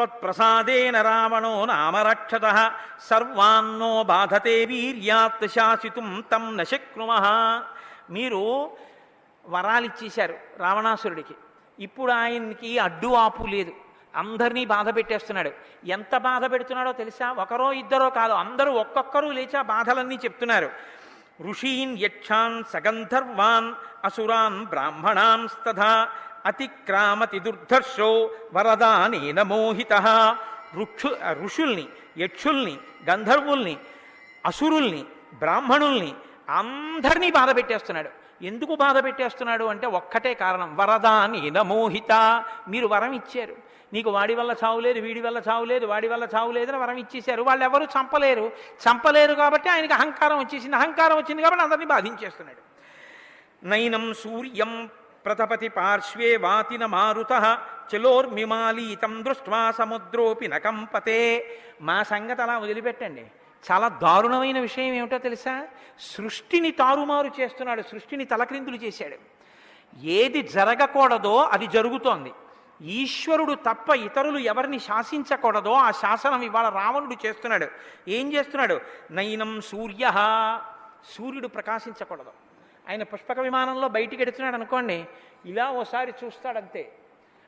త్వత్ప్రసాదేన రావణో నామరక్షత సర్వాన్నో బాధతే వీర్యాత్ శాసితుం తం నశక్నుమ మీరు వరాలు ఇచ్చేశారు రావణాసురుడికి. ఇప్పుడు ఆయనకి అడ్డు ఆపు లేదు. అందరినీ బాధ పెట్టేస్తున్నాడు. ఎంత బాధ పెడుతున్నాడో తెలుసా? ఒకరో ఇద్దరో కాదు అందరూ ఒక్కొక్కరు లేచి ఆ బాధలన్నీ చెప్తున్నారు. ఋషీన్ యక్షాన్ సగంధర్వాన్ అసురాన్ బ్రాహ్మణాంస్తథా అతిక్రామతి దుర్ధర్షో వరదానేన మోహిత. ఋక్షు ఋషుల్ని యక్షుల్ని గంధర్వుల్ని అసురుల్ని బ్రాహ్మణుల్ని అందరినీ బాధ పెట్టేస్తున్నాడు. ఎందుకు బాధ పెట్టేస్తున్నాడు అంటే ఒక్కటే కారణం వరదానేన మోహిత. మీరు వరం ఇచ్చారు. నీకు వాడి వల్ల చావులేదు వీడి వల్ల చావులేదు వాడి వల్ల చావులేదు అని వరం ఇచ్చేశారు. వాళ్ళు ఎవరు చంపలేరు. చంపలేరు కాబట్టి ఆయనకి అహంకారం వచ్చేసింది. అహంకారం వచ్చింది కాబట్టి అందరినీ బాధించేస్తున్నాడు. నైనం సూర్యం ప్రతపతి పార్శ్వే వాతిన మారుత చలోర్మిమాలీతం దృష్ట్వా సముద్రోపి నకంపతే. మా సంగతి అలా వదిలిపెట్టండి. చాలా దారుణమైన విషయం ఏమిటో తెలుసా? సృష్టిని తారుమారు చేస్తున్నాడు సృష్టిని తలక్రిందులు చేశాడు. ఏది జరగకూడదో అది జరుగుతోంది. ఈశ్వరుడు తప్ప ఇతరులు ఎవరిని శాసించకూడదో ఆ శాసనం ఇవాళ రావణుడు చేస్తున్నాడు. ఏం చేస్తున్నాడు? నయనం సూర్య. సూర్యుడు ప్రకాశించకూడదు. ఆయన పుష్పక విమానంలో బయటికి ఎడుతున్నాడు అనుకోండి ఇలా ఓసారి చూస్తాడంతే.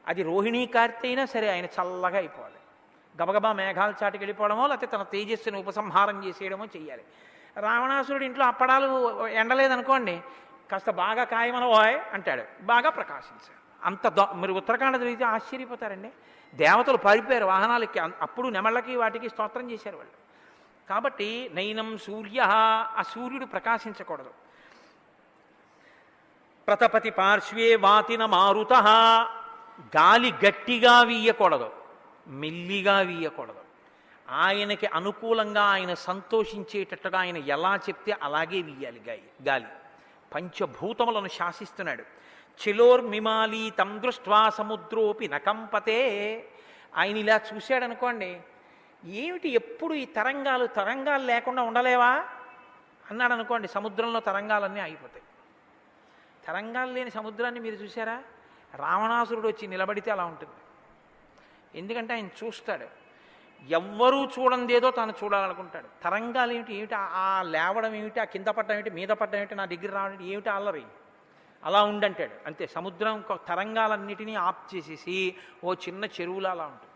అది రోహిణీ కార్తె అయినా సరే ఆయన చల్లగా అయిపోవాలి. గబగబా మేఘాలు చాటుకి వెళ్ళిపోవడమో లేకపోతే తన తేజస్సుని ఉపసంహారం చేసేయడమో చేయాలి రావణాసురుడి ఇంట్లో అప్పడాలు ఎండలేదనుకోండి కాస్త బాగా కాయమనవాయ్ అంటాడు బాగా ప్రకాశించాడు. అంత దో మీరు ఉత్తరాఖండ తిరిగితే ఆశ్చర్యపోతారండి. దేవతలు పారిపోయారు వాహనాలకి అప్పుడు నెమళ్ళకి వాటికి స్తోత్రం చేశారు వాళ్ళు. కాబట్టి నైనం సూర్య ఆ సూర్యుడు ప్రకాశించకూడదు. ప్రతపతి పార్శ్వే వాతిన మారుత. గాలి గట్టిగా వీయకూడదు మెల్లిగా వీయకూడదు. ఆయనకి అనుకూలంగా ఆయన సంతోషించేటట్టుగా ఆయన ఎలా చెప్తే అలాగే వీయాలి గాలి గాలి. పంచభూతములను శాసిస్తున్నాడు. చిలోర్మిమాలి తం దృష్ట్వా సముద్రోపి నకంపతే. ఆయన ఇలా చూశాడనుకోండి ఏమిటి ఎప్పుడు ఈ తరంగాలు తరంగాలు లేకుండా ఉండలేవా? అన్నాడు అనుకోండి సముద్రంలో తరంగాలన్నీ ఆగిపోతాయి. తరంగాలు లేని సముద్రాన్ని మీరు చూసారా రావణాసురుడు వచ్చి నిలబడితే అలా ఉంటుంది. ఎందుకంటే ఆయన చూస్తాడు. ఎవ్వరూ చూడందేదో తాను చూడాలనుకుంటాడు. తరంగాలు ఏమిటి? ఏమిటి? ఆ- లేవడం ఏమిటి? ఆ కింద పడ్డం ఏమిటి? మీద పడ్డం ఏమిటి? నా దగ్గర రావడం ఏమిటి, ఏమిటి? అల్లరి. అలా ఉండంటాడు. అంతే. సముద్రం తరంగాలన్నిటినీ ఆఫ్ చేసేసి ఓ చిన్న చెరువులా అలా ఉంటుంది.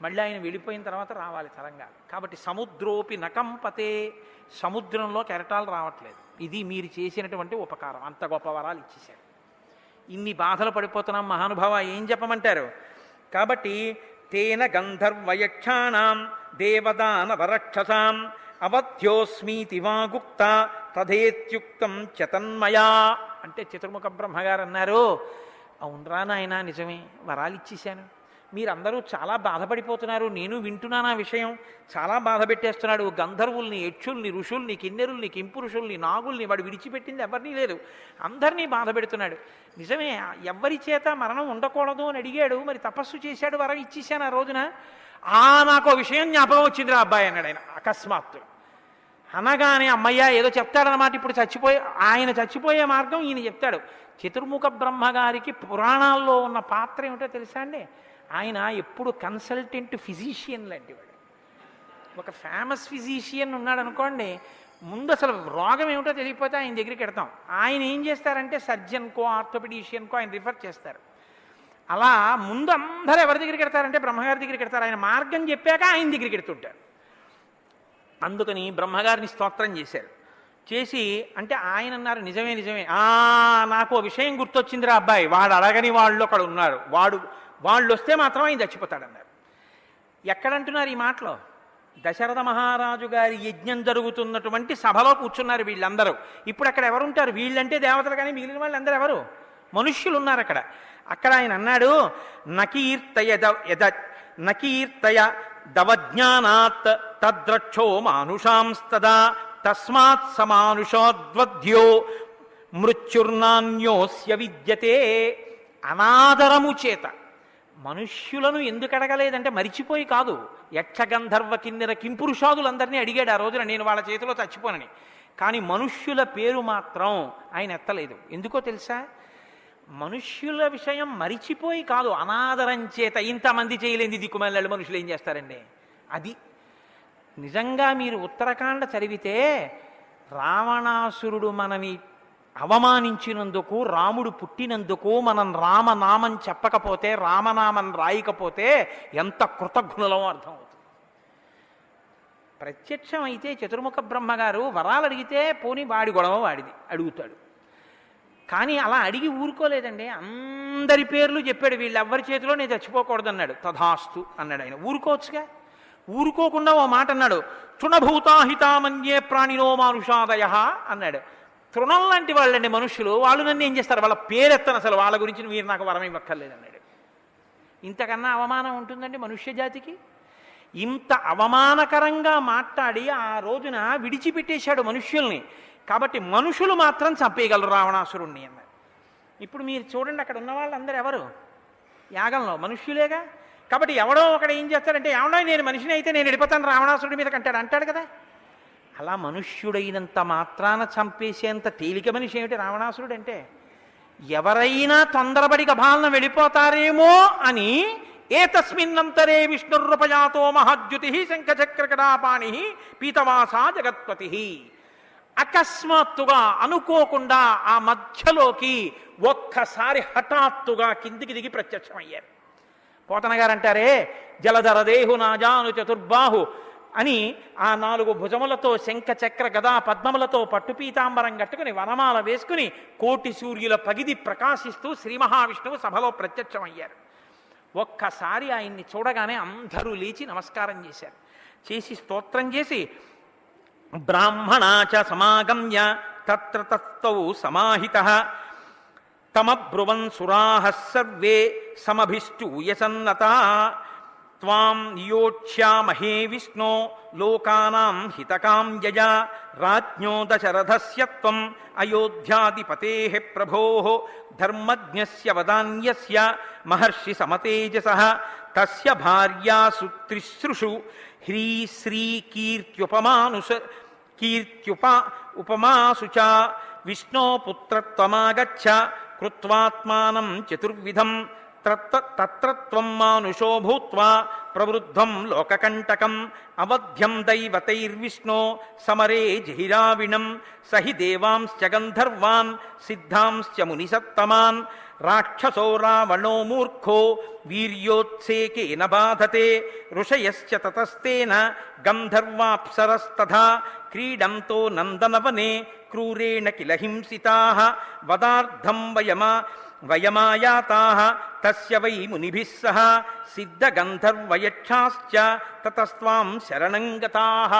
మళ్ళీ ఆయన వెళ్ళిపోయిన తర్వాత రావాలి తరంగాలు. కాబట్టి సముద్రోపి నకంపతే సముద్రంలో కెరటాలు రావట్లేదు. ఇది మీరు చేసినటువంటి ఉపకారం. అంత గొప్ప వరాలు ఇచ్చేశారు. ఇన్ని బాధలు పడిపోతున్నాం మహానుభావ ఏం చెప్పమంటారు? కాబట్టి తేన గంధర్వయక్షాణం దేవదాన వరక్షసాం అవధ్యోస్మీతి వాగుప్త తథేత్యుక్తం చతన్మయా. అంటే చతుర్ముఖ బ్రహ్మగారు అన్నారు. అవునరా నాయన నిజమే వరాలు ఇచ్చేశాను. మీరందరూ చాలా బాధపడిపోతున్నారు నేను వింటున్నాను ఆ విషయం? చాలా బాధ పెట్టేస్తున్నాడు. గంధర్వుల్ని యక్షుల్ని ఋషుల్ని కిన్నెరుల్ని కింపురుషుల్ని నాగుల్ని వాడు విడిచిపెట్టింది ఎవరినీ లేదు. అందరినీ బాధ పెడుతున్నాడు. నిజమే ఎవరి చేత మరణం ఉండకూడదు అని అడిగాడు మరి తపస్సు చేశాడు వరం ఇచ్చేసాను ఆ రోజున. ఆ నాకు విషయం జ్ఞాపకం వచ్చింది రా అబ్బాయి అన్నాడు ఆయన అకస్మాత్తు అనగానే అమ్మయ్య ఏదో చెప్తాడనమాట ఇప్పుడు చచ్చిపోయి ఆయన చచ్చిపోయే మార్గం ఈయన చెప్తాడు. చతుర్ముఖ బ్రహ్మగారికి పురాణాల్లో ఉన్న పాత్ర ఏమిటో తెలుసా అండి? ఆయన ఎప్పుడు కన్సల్టెంట్ ఫిజీషియన్ లాంటి వాడు. ఒక ఫేమస్ ఫిజీషియన్ ఉన్నాడు అనుకోండి ముందు అసలు రోగం ఏమిటో తెలియకపోతే ఆయన దగ్గరికి వెడతాం ఆయన ఏం చేస్తారంటే సర్జన్కో ఆర్థోపెడీషియన్కో ఆయన రిఫర్ చేస్తారు. అలా ముందు అందరూ ఎవరి దగ్గరికి వెడతారంటే బ్రహ్మగారి దగ్గరికి వెడతారు ఆయన మార్గం చెప్పాక ఆయన దగ్గరికి వెడుతుంటారు అందుకని బ్రహ్మగారిని స్తోత్రం చేశారు. చేసి అంటే ఆయన అన్నారు నిజమే నిజమే. ఆ నాకు ఓ విషయం గుర్తొచ్చిందిరా అబ్బాయి. వాడు అడగని వాళ్ళు అక్కడ ఉన్నారు. వాడు వాళ్ళు వస్తే మాత్రం ఆయన చచ్చిపోతాడన్నారు. ఎక్కడంటున్నారు ఈ మాటలో? దశరథ మహారాజు గారి యజ్ఞం జరుగుతున్నటువంటి సభలో కూర్చున్నారు వీళ్ళందరూ. ఇప్పుడు అక్కడ ఎవరుంటారు? వీళ్ళంటే దేవతలు కానీ మిగిలిన వాళ్ళందరూ ఎవరు? మనుష్యులు ఉన్నారు అక్కడ అక్కడ ఆయన అన్నాడు నకీర్తయ యద నకీర్తయ దవజ్ఞానాత్ తద్రక్షో మానుషాంస్తదా తస్మాత్ సమానుషోద్వద్యో మృత్యుర్నాన్యోస్య విద్యతే అనాదరము చేత. మనుష్యులను ఎందుకు అడగలేదంటే మరిచిపోయి కాదు. యక్షగంధర్వ కిన్నెర కింపురుషాదులందరినీ అడిగాడు ఆ రోజున నేను వాళ్ళ చేతిలో చచ్చిపోనని. కానీ మనుష్యుల పేరు మాత్రం ఆయన ఎత్తలేదు. ఎందుకో తెలుసా? మనుష్యుల విషయం మరిచిపోయి కాదు అనాదరం చేత ఇంతమంది చేయలేని దిక్కుమల్లాడు మనుషులు ఏం చేస్తారండి? అది నిజంగా మీరు ఉత్తరాఖండ చదివితే రావణాసురుడు మనని అవమానించినందుకు రాముడు పుట్టినందుకు మనం రామనామం చెప్పకపోతే రామనామం రాయకపోతే ఎంత కృతజ్ఞులమో అర్థమవుతుంది ప్రత్యక్షం అయితే చతుర్ముఖ బ్రహ్మగారు వరాలు అడిగితే పోని వాడి గొడవ వాడిది అడుగుతాడు. కానీ అలా అడిగి ఊరుకోలేదండి. అందరి పేర్లు చెప్పాడు వీళ్ళెవ్వరి చేతిలో నేను చచ్చిపోకూడదన్నాడు. తథాస్తు అన్నాడు ఆయన. ఊరుకోవచ్చుగా? ఊరుకోకుండా ఓ మాట అన్నాడు. తృణభూతాహితామన్యే ప్రాణినో మానుషాదయ అన్నాడు. తృణం లాంటి వాళ్ళండి మనుషులు. వాళ్ళు నన్ను ఏం చేస్తారు? వాళ్ళ పేరెత్తను అసలు. వాళ్ళ గురించి మీరు నాకు వరం ఇవ్వక్కర్లేదు అన్నాడు. ఇంతకన్నా అవమానం ఉంటుందండి మనుష్య జాతికి ఇంత అవమానకరంగా మాట్లాడి ఆ రోజున విడిచిపెట్టేశాడు మనుష్యుల్ని. కాబట్టి మనుషులు మాత్రం చంపేయగలరు రావణాసురుణ్ణి అన్నారు ఇప్పుడు మీరు చూడండి అక్కడ ఉన్న వాళ్ళందరూ ఎవరు? యాగంలో మనుష్యులేగా? కాబట్టి ఎవడో ఒకడు ఏం చేస్తాడంటే ఎవడో నేను మనిషిని అయితే నేను వెళ్ళిపోతాను రావణాసురుడి మీద కంటాడు. అంటాడు కదా. అలా మనుష్యుడైనంత మాత్రాన చంపేసేంత తేలిక మనిషి ఏమిటి రావణాసురుడు అంటే ఎవరైనా తొందరపడి గభాలను వెళ్ళిపోతారేమో అని ఏతస్మిన్నంతరే విష్ణుర్రూపజాతో మహాద్యుతి శంఖచక్రకటాపాణి పీతవాసా జగత్పతి. అకస్మాత్తుగా అనుకోకుండా ఆ మధ్యలోకి ఒక్కసారి హఠాత్తుగా కిందికి దిగి ప్రత్యక్షమయ్యారు. పోతన గారు అంటారే జలధర దేహు నాజాను చతుర్బాహు అని ఆ నాలుగు భుజములతో శంఖ చక్ర గదా పద్మములతో పట్టు పీతాంబరం కట్టుకుని వనమాల వేసుకుని కోటి సూర్యుల పగిది ప్రకాశిస్తూ శ్రీ మహావిష్ణువు సభలో ప్రత్యక్షమయ్యారు. ఒక్కసారి ఆయన్ని చూడగానే అందరూ లేచి నమస్కారం చేశారు. చేసి స్తోత్రం చేసి బ్రాహ్మణాచ సమాగమ్య తత్ర తత్తౌ సమాహిత తమబ్రువన్ సురాహ సర్వే సమభిష్టూయసన్నత त्वां नियोक्ष्यामहे विष्णो लोकानां हितकां यजा। राज्ञो दशरथस्य त्वम् अयोध्याधिपतेः प्रभोः। धर्मज्ञस्य वदान्यस्य महर्षिसमतेजसः। तस्य भार्यासु तिसृषु ह्रीश्रीकीर्त्युपमानुष कीर्त्युपा उपमासु च। विष्णोपुत्रत्वमागच्छ। कृत्वात्मानं चतुर्विधम्। తత్రత్వం మానుషో భూత్వా ప్రవృద్ధం లోకకంటకం అవధ్యం దైవతైర్విష్ణో సమరే జిహిరావిణం సహి దేవాంశ్చ గంధర్వాన్ సిద్ధాంశ్చ మునిసత్తమాన్ రాక్షసో రావణో మూర్ఖో వీర్యోత్సేకేన బాధతే ఋషయశ్చ తతస్తేన గంధర్వాప్సరస్తథా క్రీడంతో నందనవనే క్రూరేణ కిల హింసితాః వదార్థం వయమా వయమాయాతాః తస్య వై మునిభిః సహ సిద్ధగంధర్వయక్షాశ్చ తతస్త్వాం శరణంగతాః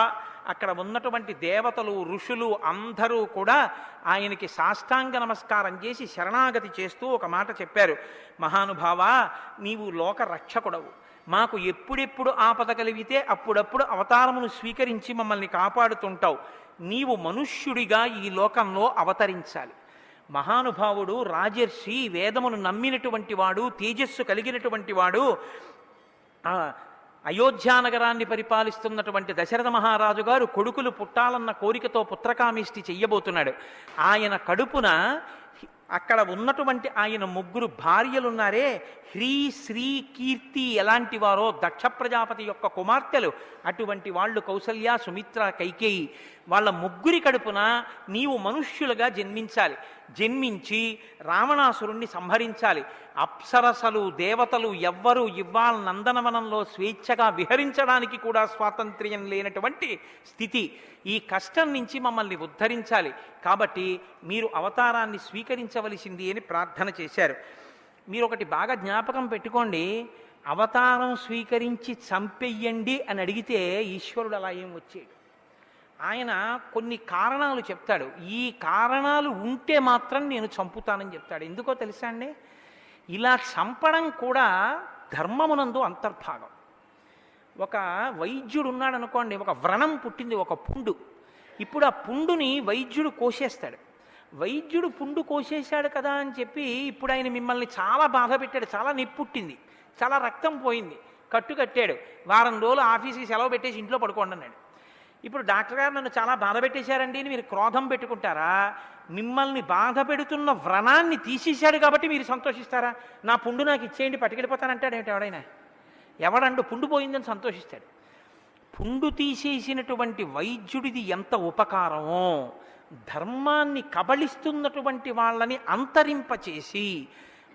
అక్కడ ఉన్నటువంటి దేవతలు ఋషులు అందరూ కూడా ఆయనకి సాష్టాంగ నమస్కారం చేసి శరణాగతి చేస్తూ ఒక మాట చెప్పారు. మహానుభావ నీవు లోక రక్షకుడవు. మాకు ఎప్పుడెప్పుడు ఆపద కలిగితే అప్పుడప్పుడు అవతారమును స్వీకరించి మమ్మల్ని కాపాడుతుంటావు. నీవు మనుష్యుడిగా ఈ లోకంలో అవతరించాలి. మహానుభావుడు రాజర్షి వేదమును నమ్మినటువంటి వాడు తేజస్సు కలిగినటువంటి వాడు అయోధ్యా అయోధ్యానగరాన్ని పరిపాలిస్తున్నటువంటి దశరథ మహారాజు గారు కొడుకులు పుట్టాలన్న కోరికతో పుత్రకామిష్టి చెయ్యబోతున్నాడు. ఆయన కడుపున అక్కడ ఉన్నటువంటి ఆయన ముగ్గురు భార్యలున్నారే హ్రీ శ్రీ కీర్తి ఎలాంటి వారో దక్ష ప్రజాపతి యొక్క కుమార్తెలు అటువంటి వాళ్ళు కౌసల్య సుమిత్ర కైకేయి వాళ్ళ ముగ్గురి కడుపున నీవు మనుష్యులుగా జన్మించాలి. జన్మించి రావణాసురుణ్ణి సంహరించాలి. అప్సరసలు దేవతలు ఎవ్వరూ ఇవ్వాల నందనవనంలో స్వేచ్ఛగా విహరించడానికి కూడా స్వాతంత్ర్యం లేనటువంటి స్థితి. ఈ కష్టం నుంచి మమ్మల్ని ఉద్ధరించాలి. కాబట్టి మీరు అవతారాన్ని స్వీకరించవలసింది అని ప్రార్థన చేశారు. మీరు ఒకటి బాగా జ్ఞాపకం పెట్టుకోండి. అవతారం స్వీకరించి చంపెయ్యండి అని అడిగితే ఈశ్వరుడు అలా ఏం వచ్చేడు? ఆయన కొన్ని కారణాలు చెప్తాడు. ఈ కారణాలు ఉంటే మాత్రం నేను చంపుతానని చెప్తాడు. ఎందుకో తెలుసా అండి? ఇలా చంపడం కూడా ధర్మమునందు అంతర్భాగం. ఒక వైద్యుడు ఉన్నాడు అనుకోండి ఒక వ్రణం పుట్టింది ఒక పుండు. ఇప్పుడు ఆ పుండుని వైద్యుడు కోసేస్తాడు. వైద్యుడు పుండు కోసేశాడు కదా అని చెప్పి ఇప్పుడు ఆయన మిమ్మల్ని చాలా బాధ పెట్టాడు చాలా నిప్పుట్టింది చాలా రక్తం పోయింది కట్టు కట్టాడు. వారం రోజులు ఆఫీస్కి సెలవు పెట్టేసి ఇంట్లో పడుకోండి అన్నాడు. ఇప్పుడు డాక్టర్ గారు నన్ను చాలా బాధ పెట్టేశారండి అని మీరు క్రోధం పెట్టుకుంటారా? మిమ్మల్ని బాధ పెడుతున్న వ్రణాన్ని తీసేశాడు కాబట్టి మీరు సంతోషిస్తారా? నా పుండు నాకు ఇచ్చేయండి పట్టుకెళ్ళిపోతానంటాడు ఏమిటి ఎవడైనా? ఎవడండు పుండు పోయిందని సంతోషిస్తాడు. పుండు తీసేసినటువంటి వైద్యుడిది ఎంత ఉపకారమో ధర్మాన్ని కబళిస్తున్నటువంటి వాళ్ళని అంతరింపచేసి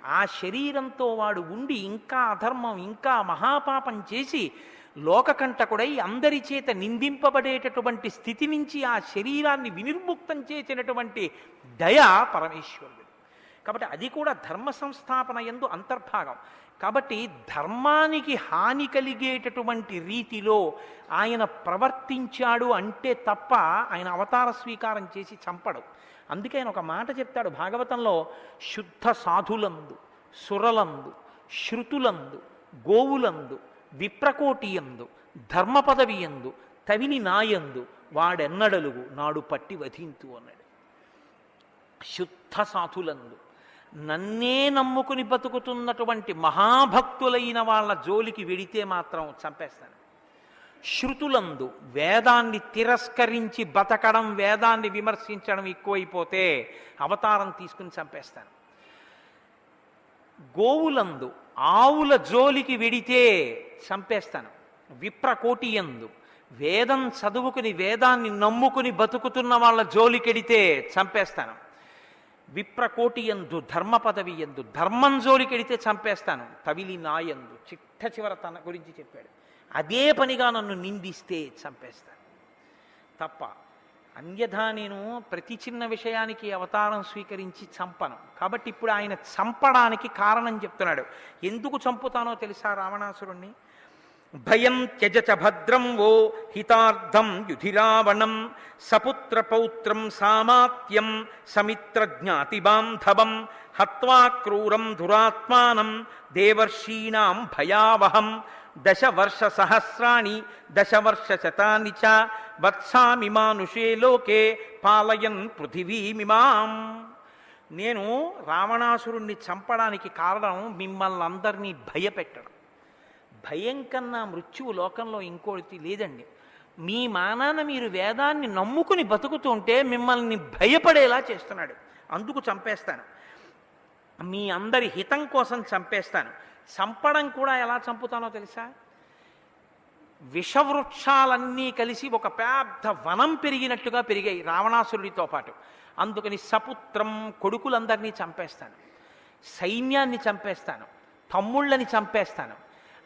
ఆ శరీరంతో వాడు ఉండి ఇంకా అధర్మం ఇంకా మహాపాపం చేసి లోకకంటకుడై అందరి చేత నిందింపబడేటటువంటి స్థితి నుంచి ఆ శరీరాన్ని వినిర్ముక్తం చేసినటువంటి దయ పరమేశ్వరుడు కాబట్టి అది కూడా ధర్మ సంస్థాపన ఎందు అంతర్భాగం. కాబట్టి ధర్మానికి హాని కలిగేటటువంటి రీతిలో ఆయన ప్రవర్తించాడు అంటే తప్ప ఆయన అవతార స్వీకారం చేసి చంపడు. అందుకే ఆయన ఒక మాట చెప్తాడు భాగవతంలో శుద్ధ సాధులందు సురలందు శృతులందు గోవులందు విప్రకోటియందు ధర్మ పదవియందు తవిని నాయందు వాడెన్నడలుగు నాడు పట్టి వధింతు అన్నాడు. శుద్ధ సాధులందు నన్నే నమ్ముకుని బతుకుతున్నటువంటి మహాభక్తులైన వాళ్ళ జోలికి వెడితే మాత్రం చంపేస్తాను. శృతులందు వేదాన్ని తిరస్కరించి బతకడం వేదాన్ని విమర్శించడం ఎక్కువైపోతే అవతారం తీసుకుని చంపేస్తాను. గోవులందు ఆవుల జోలికి వెడితే చంపేస్తాను. విప్రకోటి ఎందు వేదం చదువుకుని వేదాన్ని నమ్ముకుని బతుకుతున్న వాళ్ళ జోలికెడితే చంపేస్తాను. విప్రకోటి ఎందు ధర్మ పదవి ఎందు ధర్మం జోలికెడితే చంపేస్తాను. తవిలి నాయందు చిట్ట చివర తన గురించి చెప్పాడు. అదే పనిగా నన్ను నిందిస్తే చంపేస్తాను. తప్ప అన్యథా నేను ప్రతి చిన్న విషయానికి అవతారం స్వీకరించి చంపను. కాబట్టి ఇప్పుడు ఆయన చంపడానికి కారణం చెప్తున్నాడు. ఎందుకు చంపుతానో తెలుసా రావణాసురుణ్ణి? భయం త్యజచ భద్రం వో హితార్థం యుధిరావణం సపుత్ర పౌత్రం సామాత్యం సమిత్ర జ్ఞాతి బాంధవం హత్వా క్రూరం దురాత్మానం దేవర్షీణాం భయావహం దశవర్ష సహస్రాణి దశవర్ష శతాని చ వత్సామి మానుషే లోకే పాలయన్ పృథివీమిమాం నేను రావణాసురుణ్ణి చంపడానికి కారణం మిమ్మల్ని అందరినీ భయపెట్టడం. భయం కన్నా మృత్యువు లోకంలో ఇంకోటి లేదండి. మీ మానాన మీరు వేదాన్ని నమ్ముకుని బతుకుతుంటే మిమ్మల్ని భయపడేలా చేస్తున్నాడు. అందుకు చంపేస్తాను. మీ అందరి హితం కోసం చంపేస్తాను. చంపడం కూడా ఎలా చంపుతానో తెలుసా? విషవృక్షాలన్నీ కలిసి ఒక పెద్ద వనం పెరిగినట్టుగా పెరిగాయి రావణాసురుడితో పాటు. అందుకని సపుత్రం కొడుకులందరినీ చంపేస్తాను. సైన్యాన్ని చంపేస్తాను. తమ్ముళ్ళని చంపేస్తాను.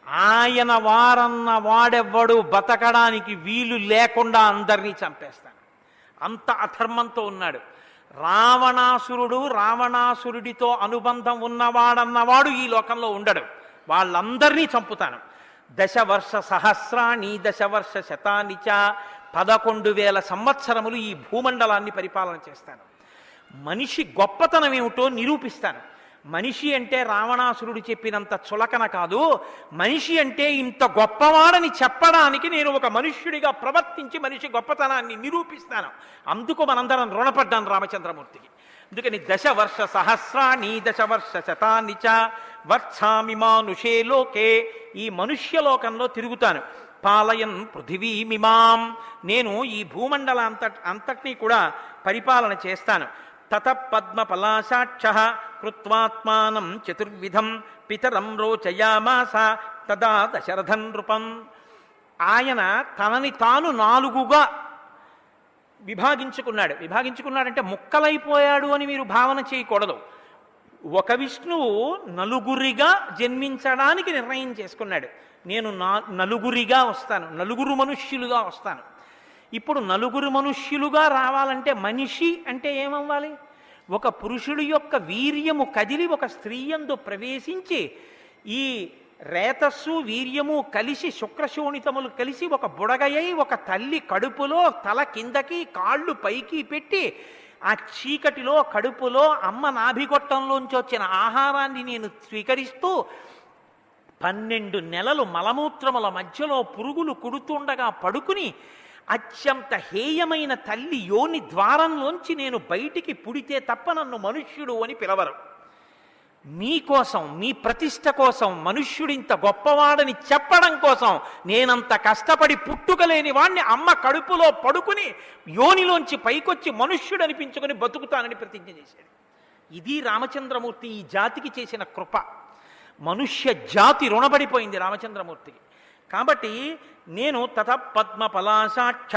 ఆయన వారన్న వాడెవ్వడు బతకడానికి వీలు లేకుండా అందరినీ చంపేస్తాను. అంత అధర్మంతో ఉన్నాడు. రావణాసురుడు రావణాసురుడితో అనుబంధం ఉన్నవాడన్నవాడు ఈ లోకంలో ఉండడు. వాళ్ళందరినీ చంపుతాను. దశవర్ష సహస్రాణి దశవర్ష శతాన్ని చ పదకొండు వేల సంవత్సరములు ఈ భూమండలాన్ని పరిపాలన చేస్తాను. మనిషి గొప్పతనం ఏమిటో నిరూపిస్తాను. మనిషి అంటే రావణాసురుడు చెప్పినంత చులకన కాదు. మనిషి అంటే ఇంత గొప్పవాడని చెప్పడానికి నేను ఒక మనుష్యుడిగా ప్రవర్తించి మనిషి గొప్పతనాన్ని నిరూపిస్తాను. అందుకు మనందరం రుణపడ్డాను రామచంద్రమూర్తికి. అందుకని దశవర్ష సహస్రాణి దశవర్ష శతాన్ని చ వత్సామి మానుషే లోకే ఈ మనుష్యలోకంలో తిరుగుతాను. పాలయన్ పృథివీమిమాం నేను ఈ భూమండల అంత అంతటినీ కూడా పరిపాలన చేస్తాను. తత పద్మ పలాశాక్ష కృత్వాత్మానం చతుర్విధం పితరం రోచయామాస తదా దశరథన్ నృపం ఆయన తనని తాను నాలుగుగా విభాగించుకున్నాడు. విభాగించుకున్నాడంటే ముక్కలైపోయాడు అని మీరు భావన చేయకూడదు. ఒక విష్ణువు నలుగురిగా జన్మించడానికి నిర్ణయం చేసుకున్నాడు. నేను నా నలుగురిగా వస్తాను నలుగురు మనుష్యులుగా వస్తాను. ఇప్పుడు నలుగురు మనుష్యులుగా రావాలంటే మనిషి అంటే ఏమవ్వాలి? ఒక పురుషుడి యొక్క వీర్యము కదిలి ఒక స్త్రీయందు ప్రవేశించి ఈ రేతస్సు వీర్యము కలిసి శుక్రశోణితములు కలిసి ఒక బుడగయ్యి ఒక తల్లి కడుపులో తల కిందకి కాళ్ళు పైకి పెట్టి ఆ చీకటిలో కడుపులో అమ్మ నాభిగొట్టంలోంచి వచ్చిన ఆహారాన్ని నేను స్వీకరిస్తూ పన్నెండు నెలలు మలమూత్రముల మధ్యలో పురుగులు కుడుతుండగా పడుకుని అత్యంత హేయమైన తల్లి యోని ద్వారంలోంచి నేను బయటికి పుడితే తప్ప నన్ను మనుష్యుడు అని పిలవరు. మీ కోసం మీ ప్రతిష్ట కోసం మనుష్యుడింత గొప్పవాడని చెప్పడం కోసం నేనంత కష్టపడి పుట్టుకలేని వాణ్ణి అమ్మ కడుపులో పడుకుని యోనిలోంచి పైకొచ్చి మనుష్యుడు అనిపించుకుని బతుకుతానని ప్రతిజ్ఞ చేశాడు. ఇది రామచంద్రమూర్తి ఈ జాతికి చేసిన కృప. మనుష్య జాతి రుణపడిపోయింది రామచంద్రమూర్తికి. కాబట్టి నేను తత పద్మ పలాశాక్ష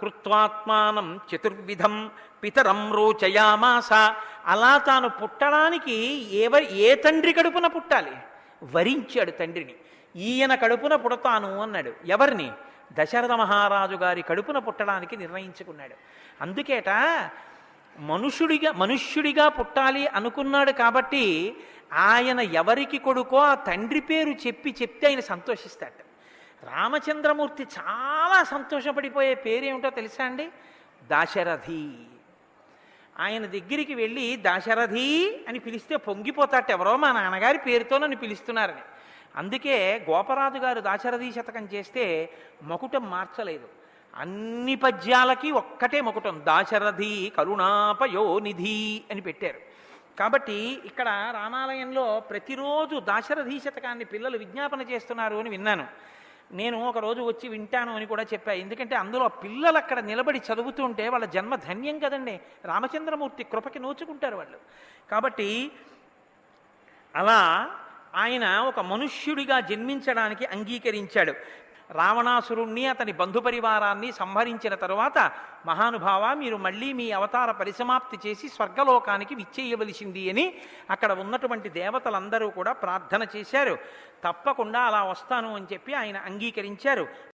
కృత్వాత్మానం చతుర్విధం పితరం రోచయామాస. అలా తాను పుట్టడానికి ఏవ ఏ తండ్రి కడుపున పుట్టాలి? వరించాడు తండ్రిని. ఈయన కడుపున పుడతాను అన్నాడు. ఎవరిని? దశరథ మహారాజు గారి కడుపున పుట్టడానికి నిర్ణయించుకున్నాడు. అందుకేట మనుషుడిగా మనుష్యుడిగా పుట్టాలి అనుకున్నాడు కాబట్టి ఆయన ఎవరికి కొడుకో ఆ తండ్రి పేరు చెప్పి చెప్తే ఆయన సంతోషిస్తాడు రామచంద్రమూర్తి చాలా సంతోషపడిపోయే పేరేమిటో తెలుసా అండి? దాశరథి. ఆయన దగ్గరికి వెళ్ళి దాశరథి అని పిలిస్తే పొంగిపోతాట ఎవరో మా నాన్నగారి పేరుతో నన్ను పిలుస్తున్నారని. అందుకే గోపరాజు గారు దాశరథి శతకం చేస్తే మకుటం మార్చలేదు. అన్ని పద్యాలకి ఒక్కటే మకుటం దాశరథి కరుణాపయోనిధి అని పెట్టారు. కాబట్టి ఇక్కడ రామాలయంలో ప్రతిరోజు దాశరథి శతకాన్ని పిల్లలు విజ్ఞాపన చేస్తున్నారు అని విన్నాను. నేను ఒకరోజు వచ్చి వింటాను అని కూడా చెప్పా. ఎందుకంటే అందులో పిల్లలు అక్కడ నిలబడి చదువుతుంటే వాళ్ళ జన్మ ధన్యం కదండి. రామచంద్రమూర్తి కృపకి నోచుకుంటారు వాళ్ళు. కాబట్టి అలా ఆయన ఒక మనుష్యుడిగా జన్మించడానికి అంగీకరించాడు. రావణాసురుణ్ణి అతని బంధుపరివారాన్ని సంహరించిన తరువాత మహానుభావ మీరు మళ్ళీ మీ అవతార పరిసమాప్తి చేసి స్వర్గలోకానికి విచ్చేయవలసింది అని అక్కడ ఉన్నటువంటి దేవతలందరూ కూడా ప్రార్థన చేశారు. తప్పకుండా అలా వస్తాను అని చెప్పి ఆయన అంగీకరించారు.